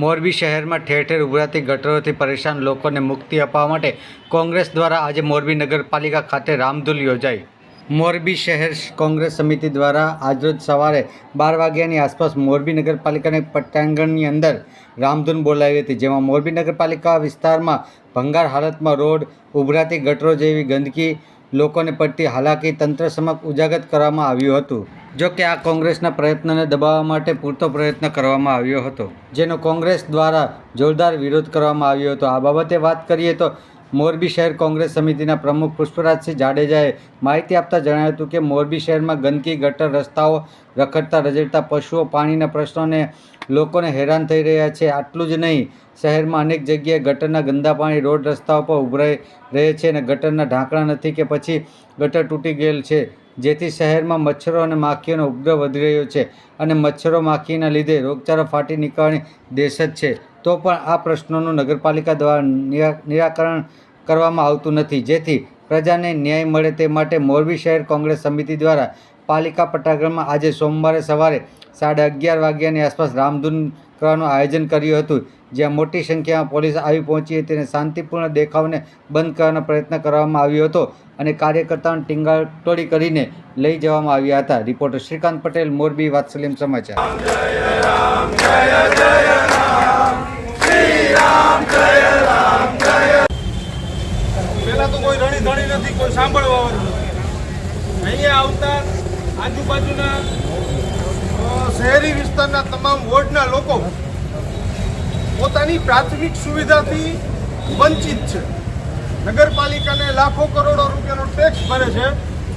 મોરબી શહેરમાં ઠેર ઠેર ઉભરાતી ગટરોથી પરેશાન લોકોને મુક્તિ અપાવવા માટે કોંગ્રેસ દ્વારા આજે મોરબી નગરપાલિકા ખાતે રામધૂલ યોજાઈ. મોરબી શહેર કોંગ્રેસ સમિતિ દ્વારા આજરોજ સવારે બાર વાગ્યાની આસપાસ મોરબી નગરપાલિકાની પટ્ટાંગણની અંદર રામધૂન બોલાવી હતી, જેમાં મોરબી નગરપાલિકા વિસ્તારમાં ભંગાર હાલતમાં રોડ, ઉભરાતી ગટરો જેવી ગંદકી લોકોને પડતી હાલાકી તંત્ર સમક્ષ ઉજાગર કરવામાં આવ્યું હતું. જો કે આ કોંગ્રેસના પ્રયત્નને દબાવવા માટે પૂરતો પ્રયત્ન કરવામાં આવ્યો હતો. જેનો કોંગ્રેસ દ્વારા જોરદાર વિરોધ કરવામાં આવ્યો હતો. આ બાબતે વાત કરીએ તો મોરબી શહેર કોંગ્રેસ સમિતિના પ્રમુખ પુષ્પરાજસિંહ જાડેજાએ માહિતી આપતા જણાવ્યું હતું કે મોરબી શહેરમાં ગંદકી, ગટર રસ્તાઓ રખડતા રજડતા પશુઓ, પાણીના પ્રશ્નોને લોકોને હેરાન થઈ રહ્યા છે. આટલું જ નહીં, શહેરમાં અનેક જગ્યાએ ગટરના ગંદા પાણી, રોડ રસ્તાઓ પર ઉભરાઈ રહે છે અને ગટરના ઢાંકણા નથી કે પછી ગટર તૂટી ગયેલ છે, જેથી શહેરમાં મચ્છરો અને માખીઓનો ઉપદ્રવ વધી રહ્યો છે અને મચ્છરો માખીના લીધે રોગચાળો ફાટી નીકળવાની દેશ જ છે. તો પણ આ પ્રશ્નોનું નગરપાલિકા દ્વારા નિરા- નિરાકરણ કરવામાં આવતું નથી. જેથી પ્રજાને ન્યાય મળે તે માટે મોરબી શહેર કોંગ્રેસ સમિતિ દ્વારા પાલિકા પટાગરમાં આજે સોમવારે સવારે સાડા અગિયાર વાગ્યાની આસપાસ રામધૂન કરવાનું આયોજન કર્યું હતું. જ્યાં મોટી સંખ્યામાં પોલીસ આવી પહોંચી હતી અને શાંતિપૂર્ણ દેખાવને બંધ કરવાનો પ્રયત્ન કરવામાં આવ્યો હતો અને કાર્યકર્તાઓને ટીંગાટોળી કરીને લઈ જવામાં આવ્યા હતા. રિપોર્ટર શ્રીકાંત પટેલ, મોરબી, વાત્સલ્યમ સમાચાર પેલા તો કોઈ રણી ધણી નથી કોઈ સાંભળવા વાળું નથી. અહીંયા આવતા આજુબાજુના શહેરી વિસ્તારના તમામ વોર્ડના લોકો પોતાની પ્રાથમિક સુવિધાથી વંચિત છે. નગરપાલિકાને લાખો કરોડો રૂપિયાનો ટેક્સ ભરે છે,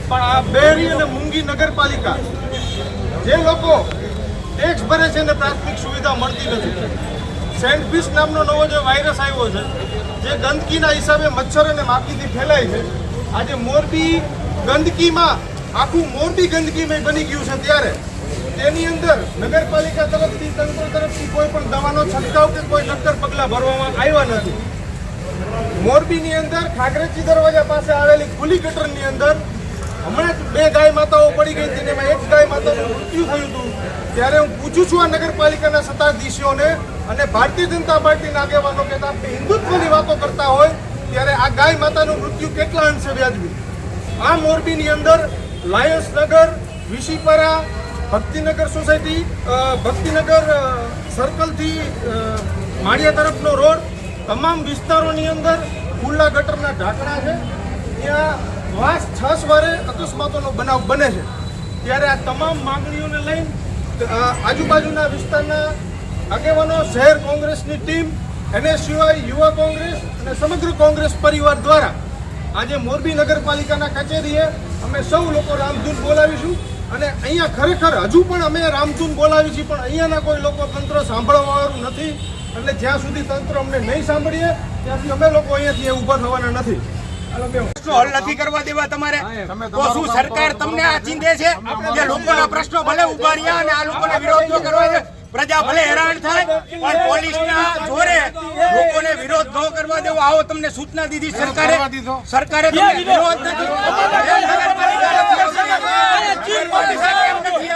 પણ આ બેરી અને મૂંગી નગરપાલિકા, જે લોકો ટેક્સ ભરે છે એને પ્રાથમિક સુવિધા મળતી નથી. સેન્ડફિશ નામનો નવો જે વાયરસ આવ્યો છે, જે ગંદકીના હિસાબે મચ્છર અને માખીથી ફેલાય છે, આજે મોરબી ગંદકીમાં આખું મોરબી ગંદકીમય બની ગયું છે ત્યારે. તેની અંદર નગરપાલિકા તરફથી, તંત્ર તરફથી કોઈ પણ દવાનો છંટકાવ કે કોઈ નક્કર પગલાં ભરવામાં આવ્યા નથી. મોરબીની અંદર ખાગરેચી દરવાજા પાસે આવેલી ખુલ્લી ગટરની અંદર હમણાં બે ગાય માતાઓ પડી ગઈ હતી એમાં એક ગાય માતાનું મૃત્યુ થયું હતું. ત્યારે હું પૂછું છું આ નગરપાલિકાના સત્તાધીશોને અને ભારતીય જનતા પાર્ટીના આગેવાનો કે આપણે હિન્દુત્વની વાતો કરતા હોય, ત્યારે આ ગાય માતાનું મૃત્યુ કેટલા અંશે વ્યાજબી? આ મોરબીની અંદર લાયન્સનગર વિશીપરા, ભક્તિનગર સોસાયટી ભક્તિનગર સર્કલથી માળિયા તરફનો રોડ. તમામ વિસ્તારોની અંદર ખુલ્લા ગટરના ઢાંકણા છે. ત્યાં વાસ છ વારે અકસ્માતોનો બનાવ બને છે. ત્યારે આ તમામ માંગણીઓને લઈને આજુબાજુના વિસ્તારના આગેવાનો, શહેર કોંગ્રેસની ટીમ, એને સિવાય યુવા કોંગ્રેસ અને સમગ્ર કોંગ્રેસ પરિવાર દ્વારા આજે મોરબી નગરપાલિકાના કચેરીએ અમે સૌ લોકો રામધૂન બોલાવીશું અને અહીંયા ખરેખર હજુ પણ અમે રામધૂન બોલાવી છીએ પણ અહીંયાના કોઈ લોકો તંત્ર સાંભળવાવાળું નથી. એટલે જ્યાં સુધી તંત્ર અમને નહીં સાંભળીએ ત્યાંથી અમે લોકો અહીંયાથી ઊભા થવાના નથી. હાલો બેહો. પ્રશ્નો હલ નથી કરવા દેવા તમારે. તો શું સરકાર તમને આ ચિંતે છે? કે લોકોના પ્રશ્નો ભલે ઊભા રહ્યા અને આ લોકોને વિરોધ કરવા પ્રજા ભલે હેરાન થાય પણ પોલીસના જોરે લોકોને વિરોધ ન કરવા દેવો આવો તમને સૂચના દીધી સરકારે સરકારે તમને વિરોધ નથી નગરપાલિકા નથી આવતી. નગરપાલિકા કેમ નથી આવતી? એટલી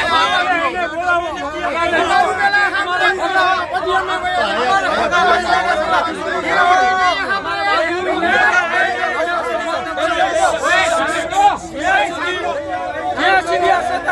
અમારી રજૂઆત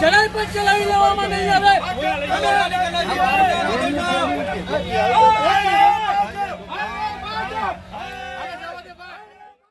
જરાય પણ ચલાવી લેવામાં નહીં આવે